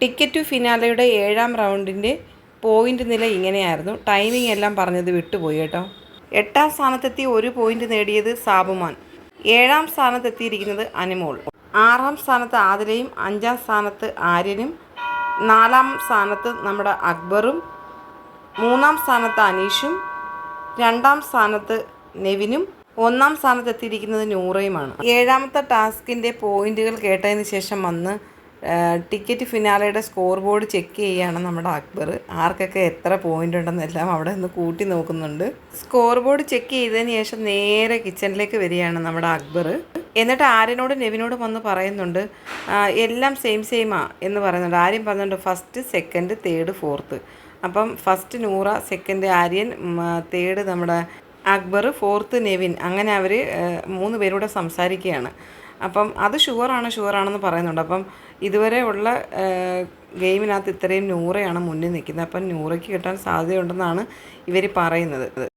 Ticket to ഫിനാലയുടെ ഏഴാം റൗണ്ടിന്റെ point നില ഇങ്ങനെയായിരുന്നു. ടൈമിംഗ് എല്ലാം പറഞ്ഞത് വിട്ടുപോയി കേട്ടോ. എട്ടാം സ്ഥാനത്തെത്തി ഒരു പോയിന്റ് നേടിയത് സാബുമാൻ. ഏഴാം സ്ഥാനത്തെത്തിയിരിക്കുന്നത് അനിമോൾ. ആറാം സ്ഥാനത്ത് ആതിരയും അഞ്ചാം സ്ഥാനത്ത് ആര്യനും നാലാം സ്ഥാനത്ത് നമ്മുടെ അക്ബറും മൂന്നാം സ്ഥാനത്ത് അനീഷും രണ്ടാം സ്ഥാനത്ത് നെവിനും ഒന്നാം സ്ഥാനത്തെത്തിയിരിക്കുന്നത് നൂറയുമാണ്. ഏഴാമത്തെ ടാസ്കിന്റെ പോയിന്റുകൾ കേട്ടതിന് ശേഷം വന്ന് ടിക്കറ്റ് ഫിനാലയുടെ സ്കോർ ബോർഡ് ചെക്ക് ചെയ്യുകയാണ് നമ്മുടെ അക്ബർ. ആർക്കൊക്കെ എത്ര പോയിന്റ് ഉണ്ടെന്നെല്ലാം അവിടെ നിന്ന് കൂട്ടി നോക്കുന്നുണ്ട്. സ്കോർ ബോർഡ് ചെക്ക് ചെയ്തതിന് ശേഷം നേരെ കിച്ചണിലേക്ക് വരികയാണ് നമ്മുടെ അക്ബർ. എന്നിട്ട് ആര്യനോട് നെവിനോട് വന്ന് പറയുന്നുണ്ട് എല്ലാം സെയിം സെയിമാ എന്ന് പറയുന്നുണ്ട്. ആര്യൻ പറയുന്നുണ്ട് ഫസ്റ്റ് സെക്കൻഡ് തേർഡ് ഫോർത്ത് അപ്പം first Noora second Aryan third നമ്മുടെ അക്ബർ ഫോർത്ത് നെവിൻ. അങ്ങനെ അവർ മൂന്ന് പേരൂടെ സംസാരിക്കുകയാണ്. അപ്പം അത് ഷുവറാണ് ഷുവറാണെന്ന് പറയുന്നുണ്ട്. അപ്പം ഇതുവരെ ഉള്ള ഗെയിമിനകത്ത് ഇത്രയും നൂറയാണ് മുന്നിൽ നിൽക്കുന്നത്. അപ്പം നൂറയ്ക്ക് കിട്ടാൻ സാധ്യതയുണ്ടെന്നാണ് ഇവർ പറയുന്നത്.